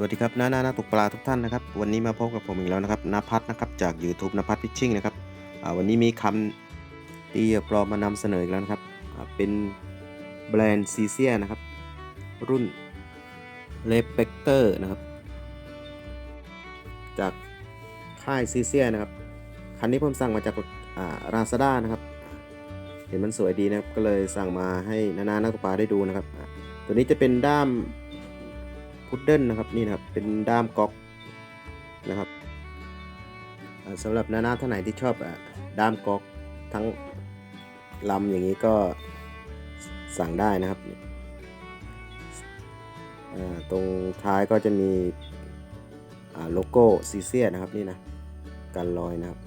สวัสดีครับน้าหน้านักตกปลาทุกท่านนะครับ วันนี้มาพบกับผมอีกแล้วนะครับนภัทรนะครับจาก YouTube นภัทรพิชชิ่งนะครับวันนี้มีคำตีปลอมมานำเสนออีกแล้วนะครับเป็นแบรนด์ซีเซียนะครับ รุ่นเลเปกเตอร์นะครับ จากค่ายซีเซียนะครับ คันนี้ผมสั่งมาจากราซาด้านะครับ เห็นมันสวยดีนะครับก็เลยสั่งมาให้นานานักตกปลาได้ดูนะครับ ตัวนี้จะเป็นด้าม พุดเดิ้ลนะครับนี่นะครับเป็นด้ามก๊อกนะครับสำหรับนานาท่านไหนที่ชอบด้ามก๊อกทั้งลำอย่างนี้ก็สั่งได้นะครับตรงท้ายก็จะมีโลโก้ซีเซียนะครับนี่นะกันรอยนะครับ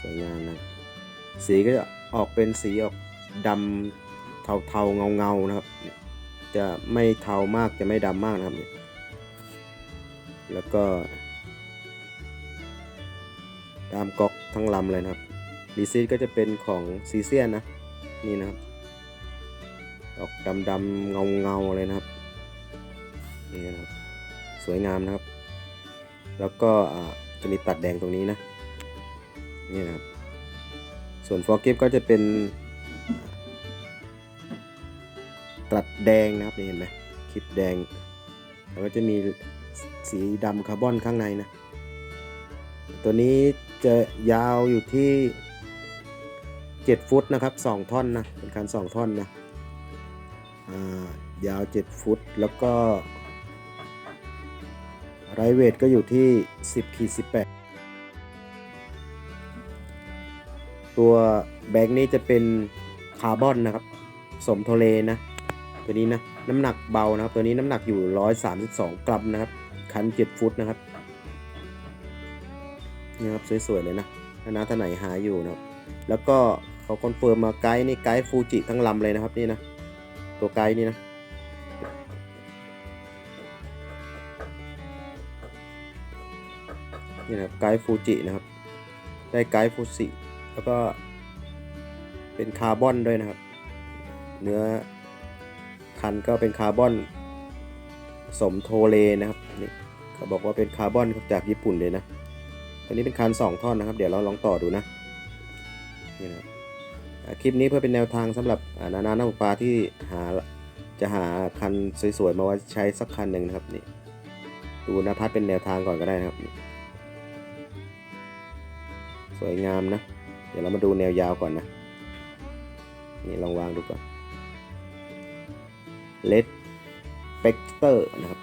สวยงามนะสีก็จะออกเป็นสีออกดำเทาๆเงาๆนะครับ จะไม่เทามากจะไม่ดำมากนะครับเนี่ยแล้วก็ดามก๊อกทั้งลำเลยนะครับดีซีก็จะเป็นของซีเซียนนะนี่นะครับออกดำดำเงาเงาเลยนะครับนี่นะครับสวยงามนะครับ แล้วก็จะมีตัดแดงตรงนี้นะนี่นะครับส่วนฟอร์กิฟก็จะเป็น ตัดแดงนะครับนี่เห็นไหมคลิปแดงแล้วก็จะมีสีดำคาร์บอนข้างในนะ ตัวนี้จะยาวอยู่ที่ 7 ฟุตนะครับ 2 ท่อนนะ เป็นการ 2 ท่อนนะอ่ายาว 7 ฟุตแล้วก็ไรเวทก็อยู่ที่ 10ขีด18 ตัวแบงค์นี้จะเป็นคาร์บอนนะครับ สมโทเลนะ ตัวนี้นะน้ำหนักเบานะครับ ตัวนี้น้ำหนักอยู่ 132 กรัมนะครับ คัน 7 ฟุตนะครับนี่ครับสวยๆเลยนะถ้านาท่านไหนหาอยู่นะครับ แล้วก็เขาคอนเฟิร์มมาไกด์นี่ไกด์ฟูจิทั้งลำเลยนะครับนี่นะตัวไกด์นี่นะนี่นะครับไกด์ฟูจินะครับ ได้ไกด์ฟูจิแล้วก็เป็นคาร์บอนด้วยนะครับ เนื้อ คันก็เป็นคาร์บอนสมโทเลนะครับนี่เขาบอกว่าเป็นคาร์บอนจากญี่ปุ่นเลยนะตัวนี้เป็นคัน2ท่อนนะครับ เดี๋ยวเราลองต่อดูนะนี่นะครับคลิปนี้เพื่อเป็นแนวทางสำหรับอ่านานานักปลาที่หาจะหาคันสวยๆมาไว้ใช้สักคันหนึ่งนะครับนี่ดูนภัทรเป็นแนวทางก่อนก็ได้นะครับ สวยงามนะ เดี๋ยวเรามาดูแนวยาวก่อนนะนี่ลองวางดูก่อน เลดเปกเตอร์นะครับ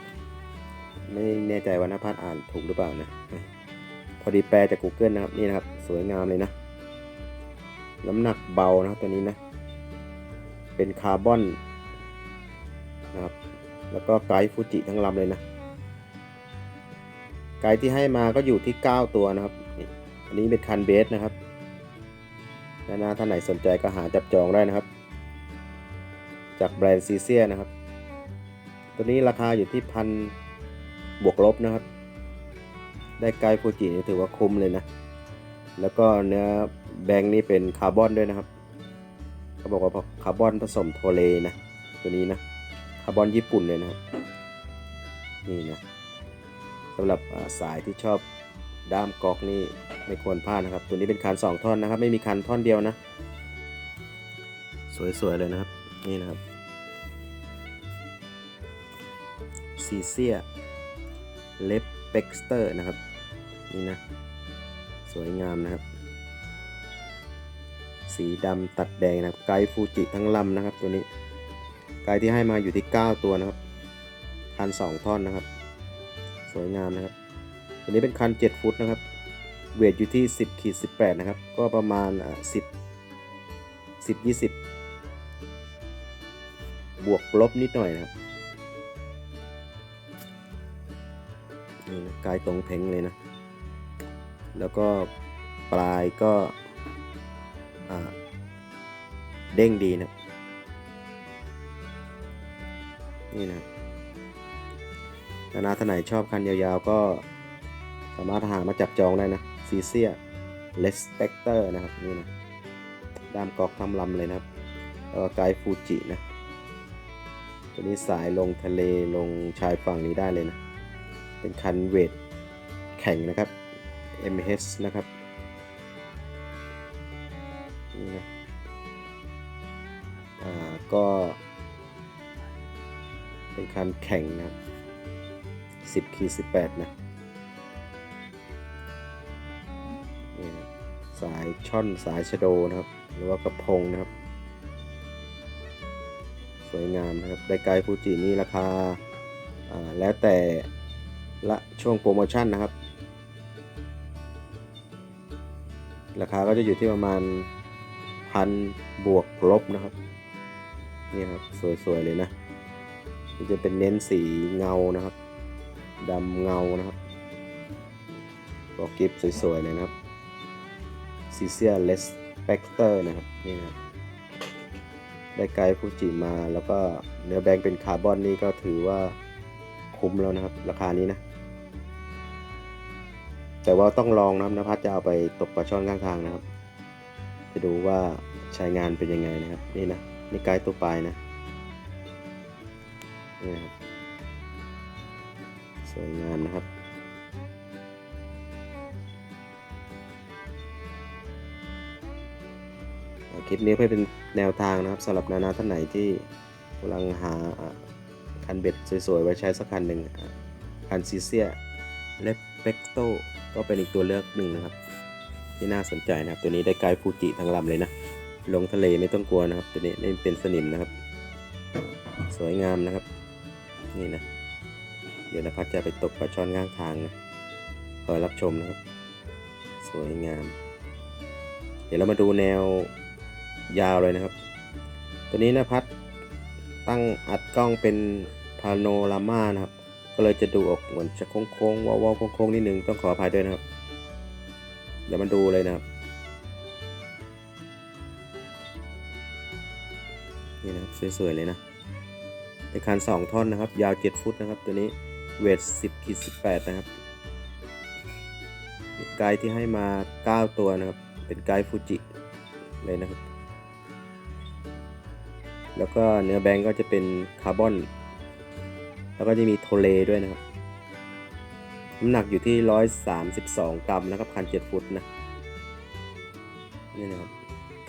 ไม่แน่ใจว่านภัสอ่านถูกหรือเปล่านะ พอดีแปลจาก Google นะครับ นี่นะครับ สวยงามเลยนะ น้ำหนักเบานะครับตัวนี้นะ เป็นคาร์บอนนะครับ แล้วก็ไกด์ฟูจิทั้งลำเลยนะ ไกด์ที่ให้มาก็อยู่ที่ 9 ตัวนะครับ อันนี้เป็นคันเบสนะครับนานาท่าไหนสนใจก็หาจับจองได้นะครับ จากแบรนด์ซีเซียนะครับ ตัวนี้ราคาอยู่ที่พันบวกลบนะครับ ได้ไกด์ฟูจินี่ถือว่าคุ้มเลยนะ แล้วก็เนื้อแบงค์นี่เป็นคาร์บอนด้วยนะครับ เขาบอกว่าคาร์บอนผสมโทเลนะ ตัวนี้นะคาร์บอนญี่ปุ่นเลยนะครับ นี่นะสำหรับสายที่ชอบด้ามกอกนี่ไม่ควรพลาดนะครับ ตัวนี้เป็นคัน2ท่อนนะครับ ไม่มีคันท่อนเดียวนะ สวยๆเลยนะครับ นี่นะครับซีเซียเลปเปกสเตอร์นะครับ นี่นะ สวยงามนะครับ สีดำตัดแดงนะครับ ไกด์ฟูจิทั้งลำนะครับตัวนี้ ไกด์ที่ให้มาอยู่ที่ 9 ตัวนะครับ คัน 2 ท่อนนะครับ สวยงามนะครับ ตัวนี้เป็นคัน 7 ฟุตนะครับ เวทอยู่ที่ 10ขีด18 นะครับ ก็ประมาณ 10 10 20 บวกลบนิดหน่อยนะครับนี่นะกายตรงเพ้งเลยนะ แล้วก็ปลายก็เด้งดีนะนี่นะนานาท่านไหนชอบคันยาวๆก็สามารถหามาจับจองได้นะซีเซียเลสเปกเตอร์นะครับนี่นะด้ามกอกทำลำเลยนะครับแล้วก็ไกด์ฟูจินะ ตัวนี้สายลงทะเลลงชายฝั่งนี้ได้เลยนะ เป็นคันเวทแข่งนะครับ MH นะครับนี่นะอ่าก็ เป็นคันแข่งนะครับ10ขีด18 นะนี่นะสายช่อนสายชะโดนะครับ หรือว่ากระพงนะครับ วยงามนะครับไดไกฟูจินี่ราคาแล้วแต่ละช่วงโปรโมชั่นนะครับ ราคาก็จะอยู่ที่ประมาณพันบวกลบนะครับนี่ครับสวยๆเลยนะนี่จะเป็นเน้นสีเงานะครับดำเงานะครับก็กิฟสวยๆเลยนะครับซีเซียเลสเปกเตอร์นะครับนี่นะครับ ได้ไกด์ฟูจิมาแล้วก็เนื้อแบงค์เป็นคาร์บอนนี่ก็ถือว่าคุ้มแล้วนะครับ ราคานี้นะ แต่ว่าต้องลองนะครับนภัสจะเอาไปตกปลาช่อนข้างทางนะครับ จะดูว่าใช้งานเป็นยังไงนะครับ นี่นะนี่ไกด์ตัวปลายนะนี่ครับสวยงามนะครับ คลิปนี้เพื่อเป็นแนวทางนะครับสำหรับนานาท่านไหนที่กำลังหาคันเบ็ดสวยๆ ไว้ใช้สักคันหนึ่งคันซีเซียเลปเปกโตก็เป็นอีกตัวเลือกหนึ่งนะครับ ที่น่าสนใจนะครับ ตัวนี้ได้ไกด์ฟูจิทั้งลำเลยนะ ลงทะเลไม่ต้องกลัวนะครับ ตัวนี้ไม่เป็นสนิมนะครับ สวยงามนะครับ นี่นะ เดี๋ยวนภัสจะไปตกปลาช่อนข้างทางนะคอยรับชมนะครับ สวยงาม เดี๋ยวเรามาดูแนว ยาวเลยนะครับ ตัวนี้นะพัดตั้งอัดกล้องเป็นพาโนรามานะครับ ก็เลยจะดูออกเหมือนจะโค้งๆวาวๆโค้งๆนิดนึงต้องขออภัยด้วยนะครับ เดี๋ยวมาดูเลยนะครับ นี่นะครับสวยๆเลยนะเป็นคัน2ท่อนนะครับ ยาว 7 ฟุตนะครับ ตัวนี้เวท10ขีด18 นะครับไกด์ที่ให้มา 9 ตัวนะครับ เป็นไกด์ฟูจิเลยนะครับ แล้วก็เนื้อแบงก์ก็จะเป็นคาร์บอน แล้วก็จะมีโทเลด้วยนะครับ น้ำหนักอยู่ที่ 132 กรัมนะครับคัน7ฟุตนะ นี่นะครับ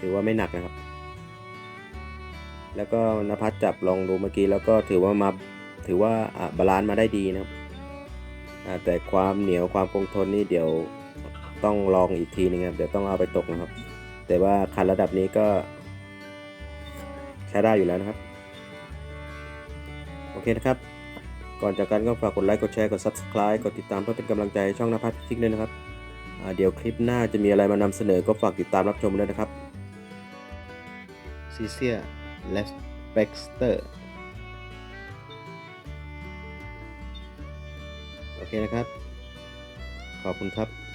ถือว่าไม่หนักนะครับ แล้วก็นภัสจับลองดูเมื่อกี้แล้วก็ถือว่ามาถือว่าบาลานซ์มาได้ดีนะครับ แต่ความเหนียวความคงทนนี่เดี๋ยวต้องลองอีกทีนึงครับ เดี๋ยวต้องเอาไปตกนะครับ แต่ว่าคันระดับนี้ก็ ช้ได้อยู่แล้วนะครับ โอเคนะครับ ก่อนจากกันก็ฝากกดไลค์ กดแชร์ กด Subscribe กดติดตามเพื่อเป็นกำลังใจช่องนภัสทิกด้วยนะครับ เดี๋ยวคลิปหน้าจะมีอะไรมานำเสนอก็ฝากติดตามรับชมด้วยนะครับซีเซียเลสเปกสเตอร์โอเคนะครับ ขอบคุณครับ